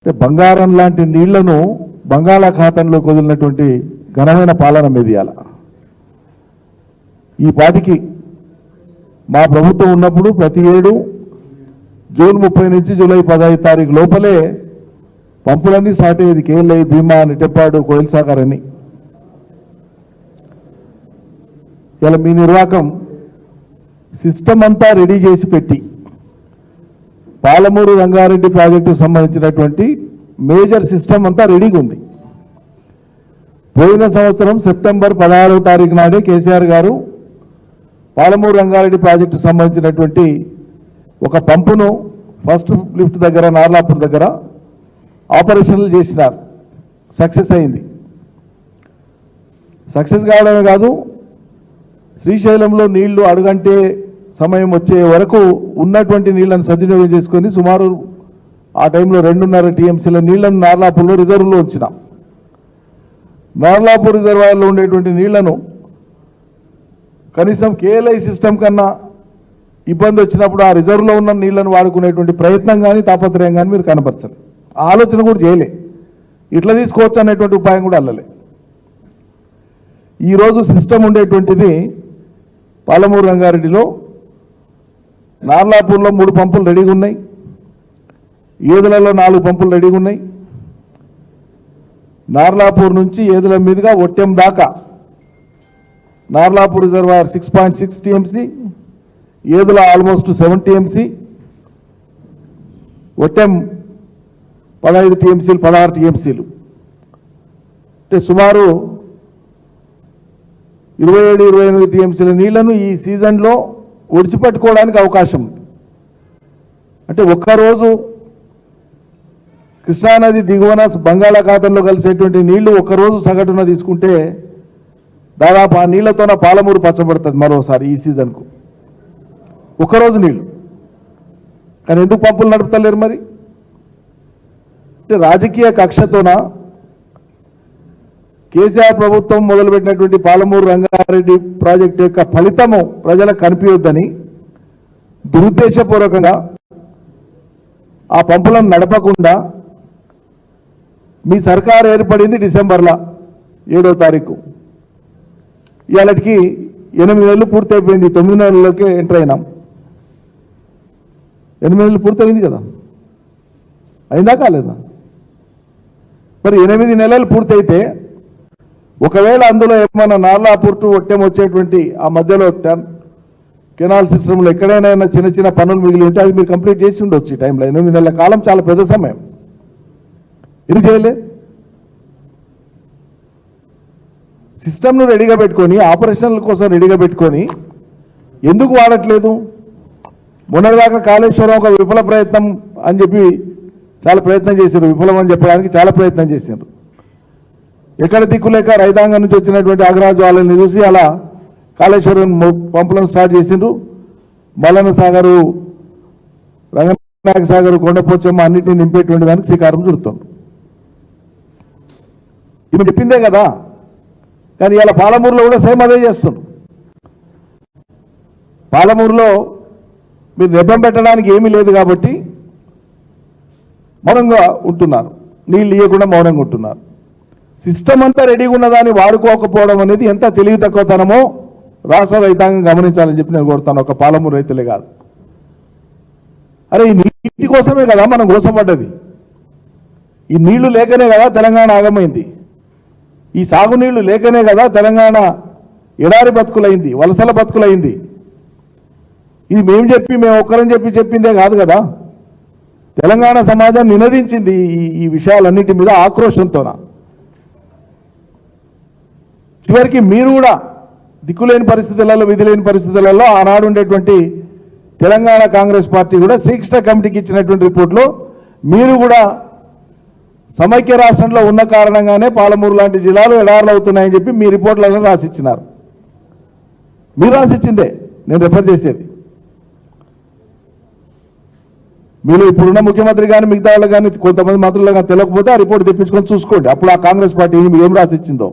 అంటే బంగారం లాంటి నీళ్ళను బంగాళాఖాతంలో వదిలినటువంటి ఘనమైన పాలన మీదియాల ఈ పాటికి మా ప్రభుత్వం ఉన్నప్పుడు ప్రతి ఏడు జూన్ ముప్పై నుంచి జూలై పదహైదు తారీఖు లోపలే పంపులన్నీ స్టార్ట్ అయ్యేది కేఎల్ఐ భీమా నిటెప్పాడు కోయిల్ సాగర్ అని. ఇలా మీ నిర్వాహకం సిస్టమ్ అంతా రెడీ చేసి పెట్టి పాలమూరు రంగారెడ్డి ప్రాజెక్టుకు సంబంధించినటువంటి మేజర్ సిస్టమ్ అంతా రెడీగా ఉంది. పోయిన సంవత్సరం సెప్టెంబర్ పదహారవ తారీఖు నాడే కేసీఆర్ గారు పాలమూరు రంగారెడ్డి ప్రాజెక్టుకు సంబంధించినటువంటి ఒక పంపును ఫస్ట్ లిఫ్ట్ దగ్గర నార్లాపూర్ దగ్గర ఆపరేషన్లు చేసినారు. సక్సెస్ అయింది. సక్సెస్ కావడమే కాదు శ్రీశైలంలో నీళ్ళు అడుగంటే సమయం వచ్చే వరకు ఉన్నటువంటి నీళ్ళను సద్వినియోగం చేసుకొని సుమారు ఆ టైంలో రెండున్నర టీఎంసీల నీళ్ళను నార్లాపూర్లో రిజర్వ్లో ఉంచినాం. నార్లాపూర్ రిజర్వాయర్లో ఉండేటువంటి నీళ్ళను కనీసం కేఎల్ఐ సిస్టమ్ కన్నా ఇబ్బంది వచ్చినప్పుడు ఆ రిజర్వ్లో ఉన్న నీళ్ళను వాడుకునేటువంటి ప్రయత్నం కానీ తాపత్రయం కానీ మీరు కనపరచరు ఆలోచన కూడా చేయలే. ఇట్లా తీసుకోవచ్చు అనేటువంటి ఉపాయం కూడా అల్లలే. ఈరోజు సిస్టమ్ ఉండేటువంటిది పాలమూరు రంగారెడ్డిలో నార్లాపూర్లో మూడు పంపులు రెడీగా ఉన్నాయి. ఏదులలో నాలుగు పంపులు రెడీగా ఉన్నాయి. నార్లాపూర్ నుంచి ఏదుల మీదుగా ఒట్టెం దాకా Narlapur reservoir six point six TMC Yedula almost seven TMC Vattem పదహైదు టీఎంసీలు పదహారు టీఎంసీలు అంటే సుమారు ఇరవై ఏడు ఇరవై ఎనిమిది టీఎంసీల నీళ్ళను ఈ సీజన్లో ఒడిచిపెట్టుకోవడానికి అవకాశం ఉంది. అంటే ఒక్కరోజు కృష్ణానది దిగువన బంగాళాఖాతంలో కలిసేటువంటి నీళ్ళు ఒక్కరోజు సగటున తీసుకుంటే దాదాపు ఆ నీళ్ళతోన పాలమూరు పచ్చబడుతుంది మరోసారి ఈ సీజన్కు. ఒక్కరోజు నీళ్ళు. కానీ ఎందుకు పంపులు నడుపుతలేరు మరి? అంటే రాజకీయ కక్షతోన కేసీఆర్ ప్రభుత్వం మొదలుపెట్టినటువంటి పాలమూరు రంగారెడ్డి ప్రాజెక్టు యొక్క ఫలితము ప్రజలకు కనిపించొద్దని దురుద్దేశపూర్వకంగా ఆ పంపులను నడపకుండా మీ సర్కారు ఏర్పడింది డిసెంబర్లో ఏడో తారీఖు. ఇవాళకి ఎనిమిది నెలలు పూర్తయిపోయింది. తొమ్మిది నెలల్లోకి ఎంటర్ అయినాం. ఎనిమిది నెలలు పూర్తయింది కదా? అయిందా కాలేదా? మరి ఎనిమిది నెలలు పూర్తయితే ఒకవేళ అందులో ఏమైనా నార్లాపూర్ పుట్టు ఒట్టెం వచ్చేటువంటి ఆ మధ్యలో కెనాల్ సిస్టంలో ఎక్కడైనా చిన్న చిన్న పనులు మిగిలి ఉంటే అది మీరు కంప్లీట్ చేసి ఉండొచ్చు ఈ టైంలో. ఎనిమిది నెలల కాలం చాలా పెద్ద సమయం. ఇది చేయలే? సిస్టమ్ను రెడీగా పెట్టుకొని ఆపరేషన్ల కోసం రెడీగా పెట్టుకొని ఎందుకు వాడట్లేదు? మొన్నటిదాకా కాళేశ్వరం ఒక విఫల ప్రయత్నం అని చెప్పి చాలా ప్రయత్నం చేశారు. విఫలం అని చెప్పడానికి చాలా ప్రయత్నం చేశారు. ఎక్కడ దిక్కులేక రైతాంగం నుంచి వచ్చినటువంటి ఆగ్రహ వాళ్ళని చూసి అలా కాళేశ్వరం పంపులను స్టార్ట్ చేసిండ్రు. మల్లన్న సాగరు రంగనాయక సాగర్ కొండపోచమ్మ అన్నింటినీ నింపేటువంటి దానికి శ్రీకారం చుడుతుంది ఇవి చెప్పిందే కదా. కానీ ఇలా పాలమూరులో కూడా సేమ్ అదే చేస్తుండ్రు. పాలమూరులో మీరు నిబ్బం పెట్టడానికి ఏమీ లేదు కాబట్టి మౌనంగా ఉంటున్నారు. నీళ్ళు ఇవ్వకుండా మౌనంగా ఉంటున్నారు. సిస్టమ్ అంతా రెడీగా ఉన్నదాన్ని వాడుకోకపోవడం అనేది ఎంత తెలివి తక్కువతనమో రాష్ట్ర రైతాంగం గమనించాలని చెప్పి నేను కోరుతాను. ఒక పాలమూరు రైతులే కాదు. అరే ఈ నీటి కోసమే కదా మనం కోసపడ్డది ఈ నీళ్ళు లేకనే కదా తెలంగాణ ఆగమైంది. ఈ సాగునీళ్ళు లేకనే కదా తెలంగాణ ఎడారి బతుకులైంది వలసల బతుకులైంది. ఇది మేము చెప్పి మేము ఒక్కరని చెప్పి చెప్పిందే కాదు కదా. తెలంగాణ సమాజం నినదించింది ఈ విషయాలన్నిటి మీద ఆక్రోషంతోనా చివరికి మీరు కూడా దిక్కులేని పరిస్థితులలో విధి లేని పరిస్థితులలో ఆనాడు ఉండేటువంటి తెలంగాణ కాంగ్రెస్ పార్టీ కూడా శ్రీకృష్ణ కమిటీకి ఇచ్చినటువంటి రిపోర్ట్లో మీరు కూడా సమైక్య రాష్ట్రంలో ఉన్న కారణంగానే పాలమూరు లాంటి జిల్లాలు ఎడారులు అవుతున్నాయని చెప్పి మీ రిపోర్ట్లలో రాసిచ్చినారు. మీరు రాసిచ్చిందే నేను రెఫర్ చేసేది. మీరు ఇప్పుడున్న ముఖ్యమంత్రి కానీ మిగతా వాళ్ళు కానీ కొంతమంది మంత్రులు కానీ తెలియకపోతే ఆ రిపోర్ట్ తెప్పించుకొని చూసుకోండి. అప్పుడు ఆ కాంగ్రెస్ పార్టీ ఏం రాసిచ్చిందో.